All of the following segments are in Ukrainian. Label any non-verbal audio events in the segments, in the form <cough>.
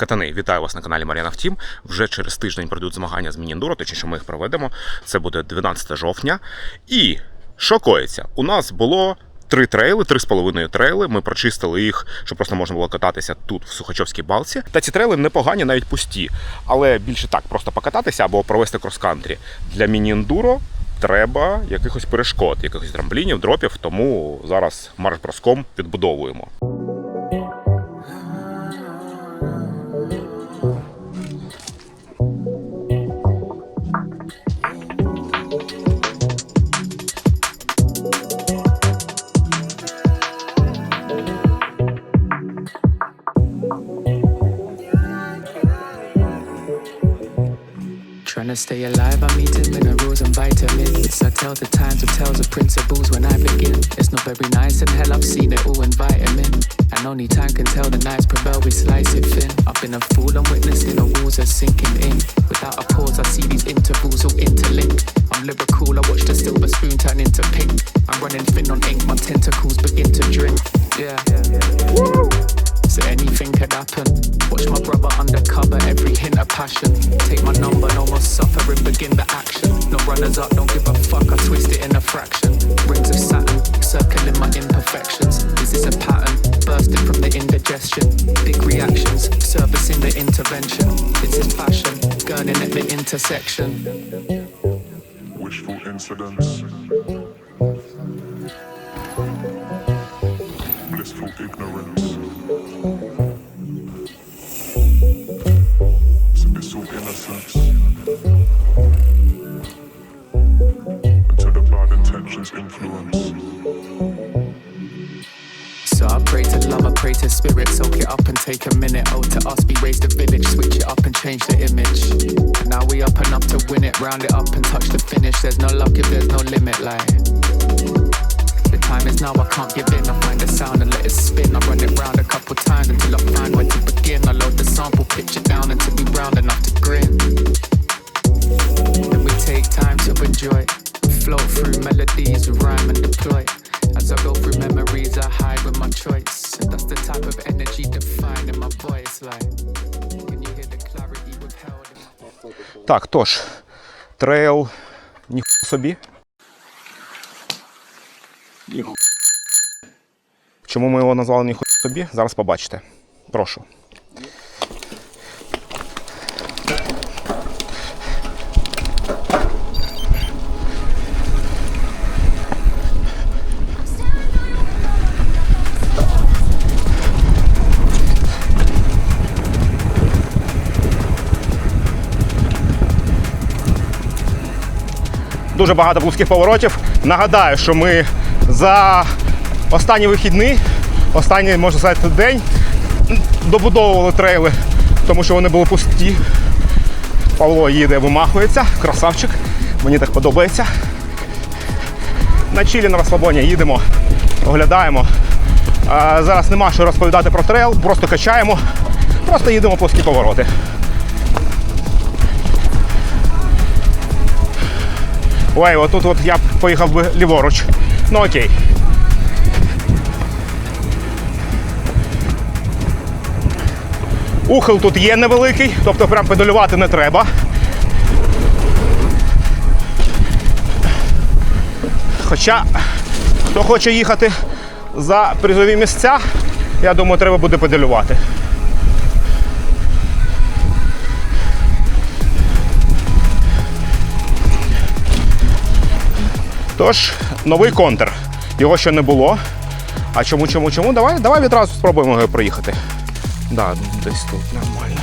Катани, вітаю вас на каналі Мар'яна Втім. Вже через тиждень пройдуть змагання з міні-ендуро, точніше ми їх проведемо. Це буде 12 жовтня. І що? У нас було три трейли, три з половиною трейли. Ми прочистили їх, щоб просто можна було кататися тут, в Сухачовській балці. Та ці трейли непогані, навіть пусті. Але більше так, просто покататися або провести крос-кантрі. Для міні-ендуро треба якихось перешкод, якихось трамплінів, дропів. Тому зараз марш-броском підбудовуємо. Trying stay alive, I'm eating minerals and vitamins. I tell the times of tales the principles when I begin. It's not very nice, and hell, I've seen it all in vitamin. And only time can tell the nights prevail, we slice it thin. I've been a fool, I'm witnessing the walls are sinking in. Without a pause, I see these intervals all interlinked. I'm lyrical, I watch the silver spoon turn into pink. I'm running thin on ink, my tentacles begin to drink. Yeah. Anything could happen. Watch my brother undercover, every hint of passion. Take my number, no more suffering, begin the action. No runners up, don't give a fuck, I twist it in a fraction. Rings of Saturn, circling my imperfections. Is this a pattern? Bursting from the indigestion. Big reactions, servicing the intervention. This is fashion, gurning at the intersection. wishful incidents, blissful ignorance, spirit, soak it up and take a minute. Oh, to us, we raise the village, switch it up and change the image. Now we up and up to win it, round it up and touch the finish. There's no luck if there's no limit, like. The time is now, I can't give in. I find the sound and let it spin. I run it round a couple times until I find where to begin. I load the sample, pitch it down until we round enough to grin. Then we take time to enjoy. Float through melodies, rhyme and Так, тож, трейл ніху собі. Чому ми його назвали ніху собі? Зараз побачите. Прошу. Дуже багато вузьких поворотів. Нагадаю, що ми за останні вихідні, останній, можна сказати, день добудовували трейли, тому що вони були пусті. Павло їде, вимахується, красавчик. Мені так подобається. На чилі на розслабоні їдемо, оглядаємо. Зараз нема що розповідати про трейл, просто качаємо, просто їдемо плоскі повороти. Ой, отут от я б поїхав би ліворуч. Ну окей. Ухил тут є невеликий, тобто прям педалювати не треба. Хоча, хто хоче їхати за призові місця, я думаю, треба буде педалювати. Тож, новий контр. Його ще не було. А чому, чому, чому? Давай, давай відразу спробуємо його проїхати. Да, десь тут нормально.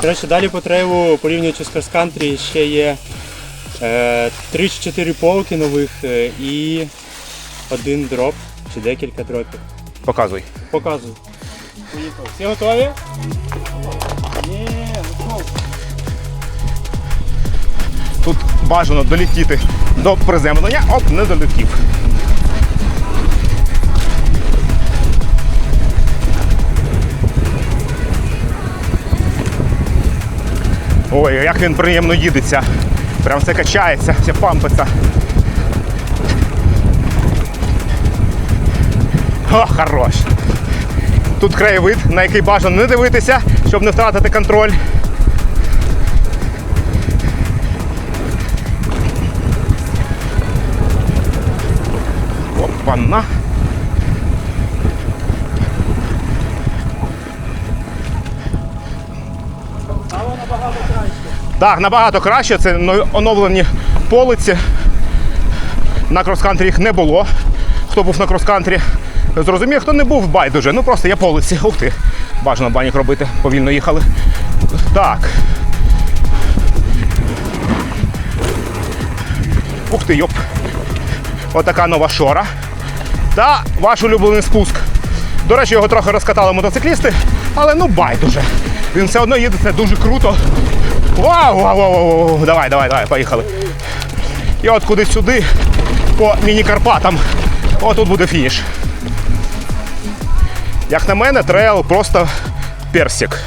Коротше, далі по трейлу, порівнюючи з крос-кантрі, ще є е, 3 4 полки нових е, і один дроп чи декілька дропів. Показуй. Поїхали. Всі готові? Тут бажано долетіти до приземлення. Оп, не долетів. Ой, як він приємно їдеться. Прям все качається, все пампиться. О, хорош. Тут краєвид, на який бажано не дивитися, щоб не втратити контроль. Так, набагато краще. Це оновлені полиці. На крос-кантрі їх не було. Хто був на крос-кантрі, зрозуміє, хто не був байдуже. Ну просто є полиці. Ух ти. Бажано банік робити. Повільно їхали. Так. Ух ти, йоп. Отака нова шора. Та ваш улюблений спуск. До речі, його трохи розкатали мотоциклісти, але ну байдуже. Він все одно їде, це дуже круто. Вау, вау, вау, вау, вау. Давай, давай, давай, поїхали. І от кудись сюди, по міні-Карпатам. Отут буде фініш. Як на мене, трейл просто персик.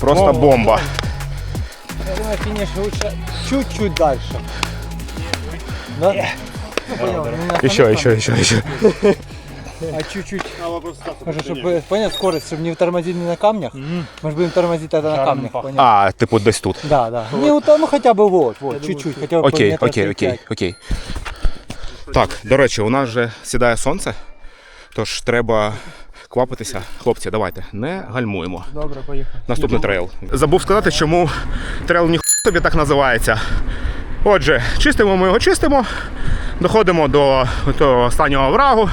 Просто бомба. Я думаю, финиш лучше чуть-чуть дальше. Да? Еще, еще, еще, еще там, А чуть-чуть. Может, чтобы понять скорость, чтобы не тормозить не на камнях. Мы же будем тормозить тогда на камнях, понял? А, типу десь тут. Да, да. Не, вот, ну хотя бы вот, вот, чуть-чуть, хотя бы по Окей, метра окей, окей, 3-5. окей. Так, до речі, у нас вже сідає сонце, тож треба квапитися. Хлопці, давайте, не гальмуємо. Добре, поїхали. Наступний трейл. Забув сказати, чому трейл ніхто тобі так називається. Отже, чистимо ми його чистимо, доходимо до того останнього оврагу.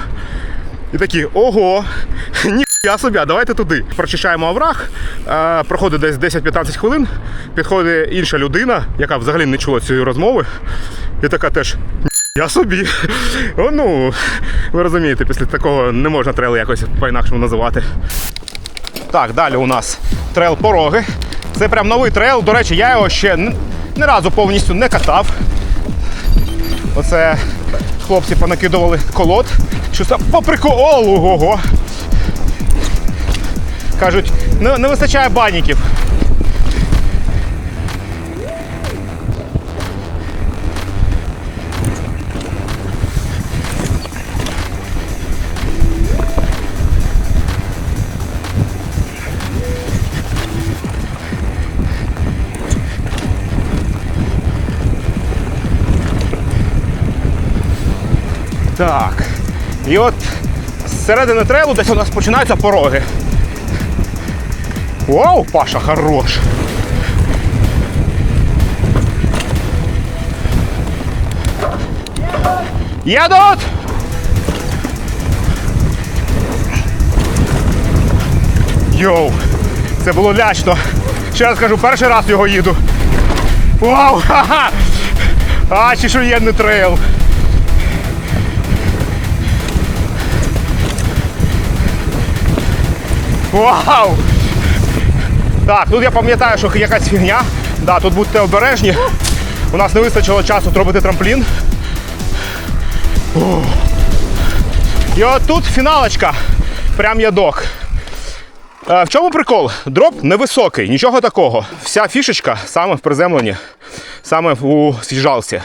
і такі, ого, <laughs> ніхуя собі, давайте туди. Прочищаємо овраг, е, проходить десь 10-15 хвилин, підходить інша людина, яка взагалі не чула цієї розмови, і така теж. Я собі. О, ну, ви розумієте, після такого не можна трейл якось по-інакшому називати. Так, далі у нас трейл пороги. Це прям новий трейл. До речі, я його ще н- ні разу повністю не катав. Оце хлопці понакидували колод. Що це по приколу. Кажуть, не, не вистачає баніків. І от з середини трейлу десь у нас починаються пороги. Вау, Паша, хорош. Едут! Йоу, це було лячно. Ще раз кажу, перший раз його їду. Вау! Ха-ха! А, чешуєнний трейл. Вау! Так, тут я пам'ятаю, що якась фігня. Да, тут будьте обережні. У нас не вистачило часу зробити трамплін. І от тут фіналочка. Прям ядок. Е, В чому прикол? Дроп невисокий, нічого такого. Вся фішечка саме в приземленні, саме у свіжалці.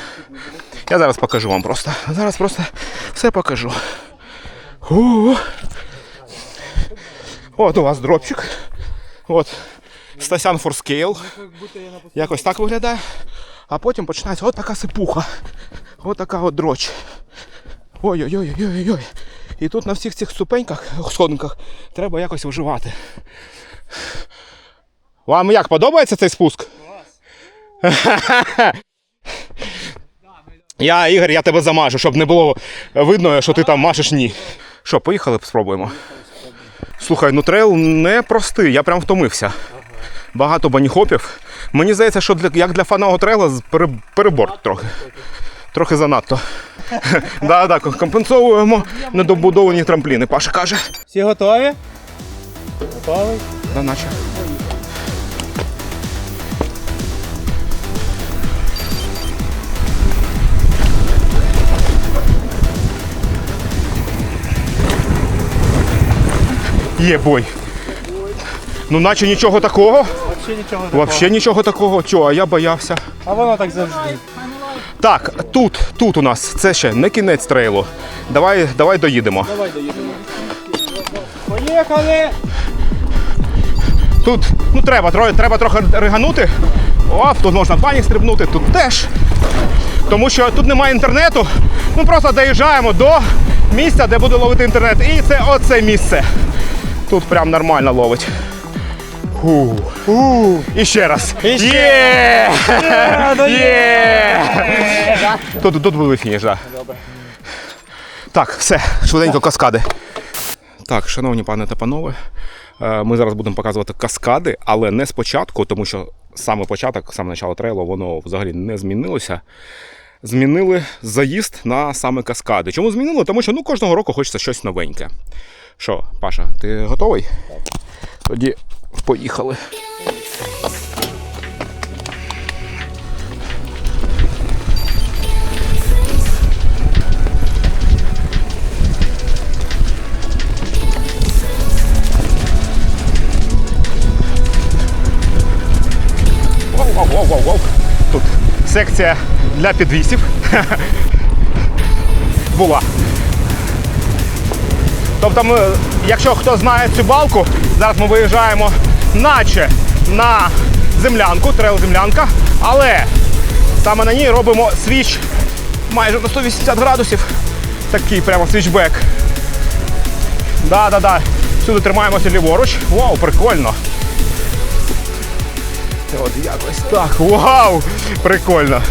Я зараз покажу вам просто. Зараз просто все покажу. Ух. От у вас дропчик. От. Стасян Форскейл. Якось так виглядає. А потім починається от така сипуха. От така от дроч. Ой-ой-ой-ой-ой. І тут на всіх цих ступеньках, сходинках треба якось виживати. Вам як подобається цей спуск? Я, Ігор, я тебе замажу, щоб не було видно, що ти там машеш ні. Що, поїхали, спробуємо. Слухай, ну трейл не простий, я прям втомився. Багато баніхопів. Мені здається, що для, як для фаного трейла перебор трохи. Трохи занадто. <laughs> Да, да, компенсовуємо недобудовані трампліни. Паша каже. Всі готові? Готовий. Да, наче. Є бой. Ну, наче нічого такого. Взагалі нічого такого. Вообще нічого такого. Чого, а я боявся. А воно так завжди. Так, тут, тут у нас це ще не кінець трейлу. Давай, давай доїдемо. Поїхали! Тут ну, треба, тро- треба трохи риганути. Оп, тут можна в бані стрибнути, тут теж. Тому що тут немає інтернету. Ми просто доїжджаємо до місця, де буде ловити інтернет. І це оце місце. Тут прям нормально ловить. Фу. І ще раз. Є! Є! Тут, тут буде фініш, так. Так, все, швиденько каскади. Так, шановні пане та панове, е, ми зараз будемо показувати каскади, але не спочатку, тому що саме початок, саме начало трейлу, воно взагалі не змінилося. Змінили заїзд на саме каскади. Чому змінили? Тому що ну, кожного року хочеться щось новеньке. Що, Паша, ти готовий? Тоді поїхали. Секція для підвісів. <laughs> Була. Тобто, ми, якщо хто знає цю балку, зараз ми виїжджаємо наче на землянку, трейл землянка, але саме на ній робимо свіч майже на 180 градусів. Такий прямо свічбек. Да-да-да. Сюди тримаємося ліворуч. Вау, прикольно. От якось так. Вау! Прикольно.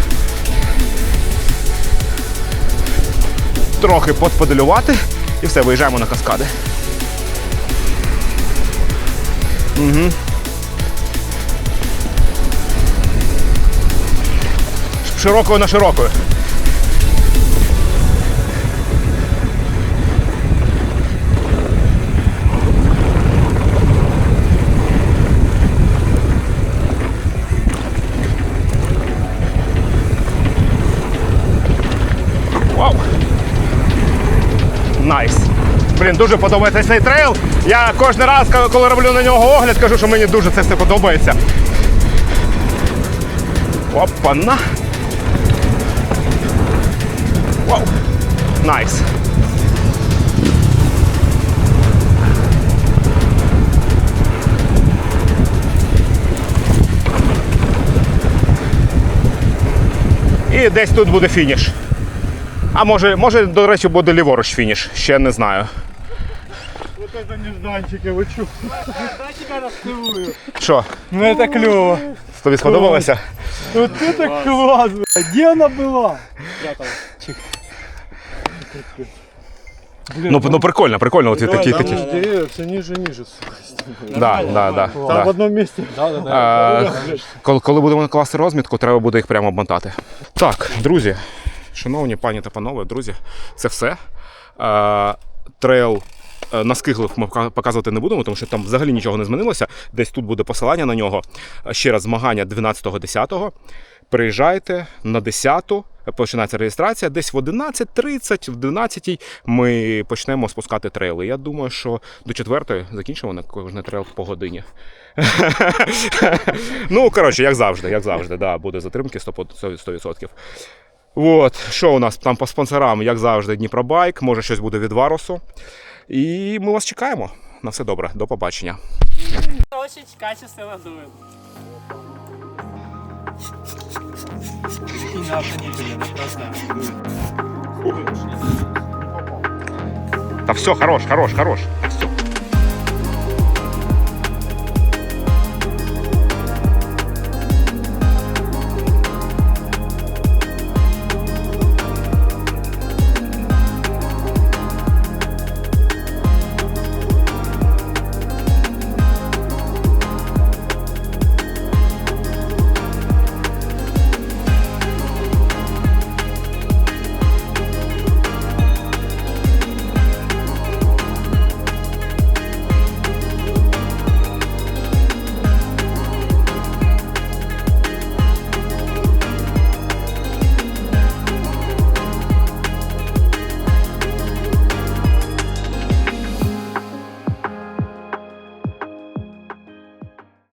Трохи подподелювати і все, виїжджаємо на каскади. Угу. Широкою на широкою. Блін, дуже подобається цей трейл. Я кожен раз, коли роблю на нього огляд, кажу, що мені дуже це все подобається. Опа-на. Вау. Найс. І десь тут буде фініш. А може, може, до речі, буде ліворуч фініш, ще не знаю Вот это нежданчики, ви чу. Що, Ну это клево. тобі сподобалося? Вот это класс, блядь. Где она была? Ну, ну прикольно, прикольно. Оці такі, такі. все ниже, ниже, сука. Да, да, да, Там в да. одному місці. Е, Коли, коли будемо класти розмітку, треба буде їх прямо обмотати. Так, друзі, шановні пані та панове, друзі, це все. Е, Трейл е, на скиглих ми показувати не будемо, тому що там взагалі нічого не змінилося. Десь тут буде посилання на нього. Е, Ще раз змагання 12.10. Приїжджайте на 10 починається реєстрація. Десь в 11.30, в 12 ми почнемо спускати трейли. Я думаю, що до 4 закінчимо на кожний трейл по годині. <laughs> ну, коротше, як завжди, як завжди, да, буде затримки 100%. 100%. От, що у нас там по спонсорам, як завжди, Дніпробайк, може щось буде від Варусу. І ми вас чекаємо. На все добре, до побачення. Очень качественно дует. На просто. Та все, хорош, хорош, хорош.